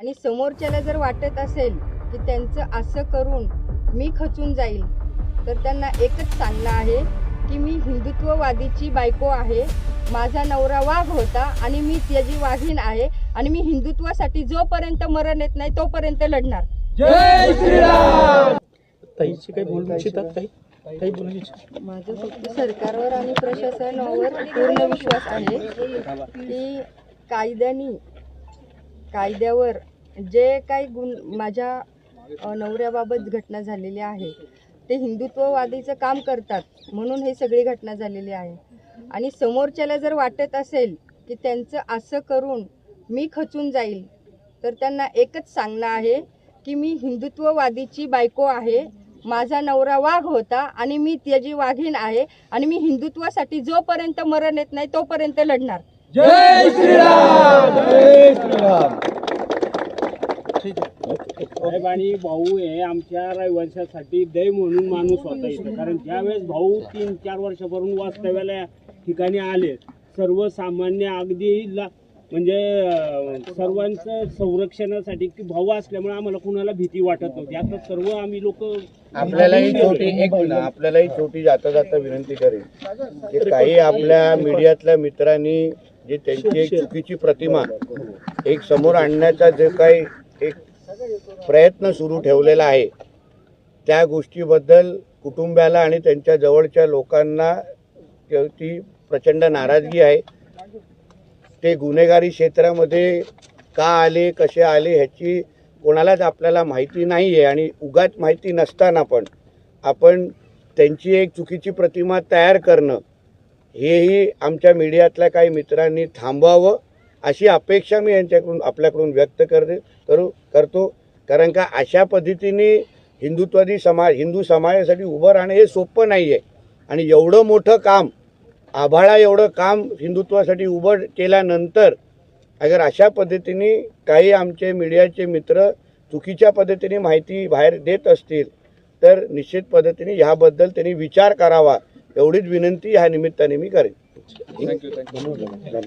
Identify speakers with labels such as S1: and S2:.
S1: आणि समोरच्याला जर वाटत असेल की त्यांचं असं करून मी खचून जाईल तर त्यांना एकच सांगणं आहे की मी हिंदुत्ववादीची बायको आहे माझा नवरा वाघ होता आणि मी त्याची वाघीण आहे आणि मी हिंदुत्वासाठी जोपर्यंत मरण येत नाही तोपर्यंत लढणार.
S2: ताईची काही बोलू इच्छितात काही काही बोलू इच्छितात
S1: माझं फक्त सरकारवर आणि प्रशासनावर पूर्ण विश्वास आहे की कायद्याने कायद्यावर जे काही गुण माझ्या नवऱ्याबाबत घटना झालेली आहे ते हिंदुत्ववादीचं काम करतात म्हणून हे सगळी घटना झालेली आहे. आणि समोरच्याला जर वाटत असेल की त्यांचं असं करून मी खचून जाईल तर त्यांना एकच सांगणं आहे की मी हिंदुत्ववादीची बायको आहे माझा नवरा वाघ होता आणि मी त्याची वाघीण आहे आणि मी हिंदुत्वासाठी जोपर्यंत मरण येत नाही तोपर्यंत लढणार.
S3: साहेब आणि भाऊ हे आमच्या रहिवाशासाठी दै म्हणून माणूस होता इथं. कारण ज्यावेळेस भाऊ तीन चार वर्षापासून वास्तव्याला या ठिकाणी आले सर्वसामान्य अगदी ला- म्हणजे सर्वांचं संरक्षणासाठी की भाऊ असल्यामुळे आम्हाला कुणाला भीती वाटत नव्हती. आता सर्व आम्ही लोक
S4: आपल्यालाही छोटी एक मिनिट आपल्यालाही छोटी जाता जाता विनंती करेन की काही आपल्या मीडियातल्या मित्रांनी जे त्यांची एक चुकीची प्रतिमा एक समोर आणण्याचा जे काही प्रयत्न सुरू ठेवलेला आहे. त्या गोष्टीबद्दल कुटुंबाला आणि त्यांच्या जवळच्या लोकांना ती प्रचंड नाराजगी आहे. ते गुन्हेगारी क्षेत्रामध्ये का आले कसे आले ह्याची कोणालाच आपल्याला माहिती नाही आहे आणि उगाच माहिती नसताना पण आपण त्यांची एक चुकीची प्रतिमा तयार करणं हेही आमच्या मीडियातल्या काही मित्रांनी थांबवावं. अशी अपेक्षा मी यांच्याकडून आपल्याकडून व्यक्त करते करू करतो. कारण का अशा पद्धतीने हिंदुत्वादी समाज हिंदू समाजासाठी उभं राहणं हे सोपं नाही आहे आणि एवढं मोठं काम आभाळा एवढं काम हिंदुत्वासाठी उभं केल्यानंतर अगर अशा पद्धतीने काही आमचे मीडियाचे मित्र चुकीच्या पद्धतीने माहिती बाहेर देत असतील तर निश्चित पद्धतीने ह्याबद्दल त्यांनी विचार करावा. एवढीच विनंती ह्या निमित्ताने मी करेन.
S2: Thank you thank you